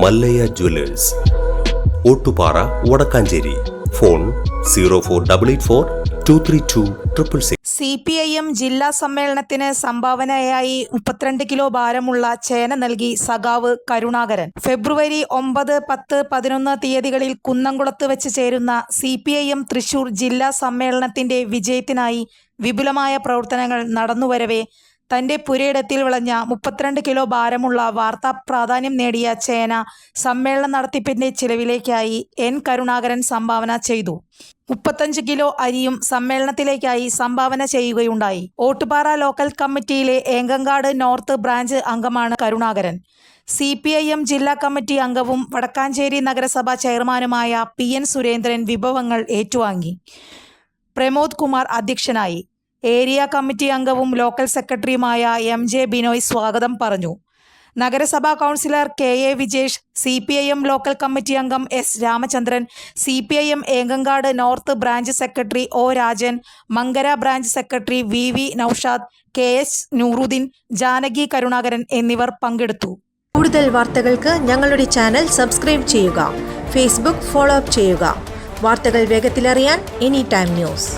Mallayya jewellers. Ottupara Vadakkanchery. Phone zero four double eight four two three two triple six. C P I M ജില്ലാ സമ്മേളനത്തിന് സംഭാവനയായി മുപ്പത്തിരണ്ട് kilo ഭാരമുള്ള ചേന നൽകി സഖാവ് കരുണാകരൻ. ഫെബ്രുവരി ഒമ്പത് പത്ത് പതിനൊന്ന് തീയതികളിൽ കുന്നംകുളത്ത് വെച്ച് ചേരുന്ന C P I M Thrissur ജില്ലാ സമ്മേളനത്തിന്റെ വിജയത്തിനായി വിപുലമായ പ്രവർത്തനങ്ങൾ നടന്നുവരവേ തന്റെ പുരയിടത്തിൽ വിളഞ്ഞ മുപ്പത്തിരണ്ട് കിലോ ഭാരമുള്ള വാർത്താ പ്രാധാന്യം നേടിയ ചേന സമ്മേളന നടത്തിപ്പിന്റെ ചിലവിലേക്കായി എൻ കരുണാകരൻ സംഭാവന ചെയ്തു. മുപ്പത്തഞ്ച് കിലോ അരിയും സമ്മേളനത്തിലേക്കായി സംഭാവന ചെയ്യുകയുണ്ടായി. ഓട്ടുപാറ ലോക്കൽ കമ്മിറ്റിയിലെ ഏങ്കങ്കാട് നോർത്ത് ബ്രാഞ്ച് അംഗമാണ് Karunakaran. C P I M ജില്ലാ കമ്മിറ്റി അംഗവും വടക്കാഞ്ചേരി നഗരസഭാ ചെയർമാനുമായ പി എൻ സുരേന്ദ്രൻ വിഭവങ്ങൾ ഏറ്റുവാങ്ങി. പ്രമോദ് കുമാർ അധ്യക്ഷനായി. ഏരിയ കമ്മിറ്റി അംഗവും ലോക്കൽ സെക്രട്ടറിയുമായ എം ജെ ബിനോയ് സ്വാഗതം പറഞ്ഞു. നഗരസഭാ councillor K A Vijesh C P I M local committee അംഗം S Ramachandran C P I M Engankad north branch secretary O Rajan Mankara branch secretary V V Noushad K S Nooruddeen Janaki Karunakaran എന്നിവർ പങ്കെടുത്തു. കൂടുതൽ വാർത്തകൾക്ക് ഞങ്ങളുടെ channel subscribe ചെയ്യുക Facebook follow up ചെയ്യുക. വാർത്തകൾ വേഗത്തിലറിയാൻ any time news.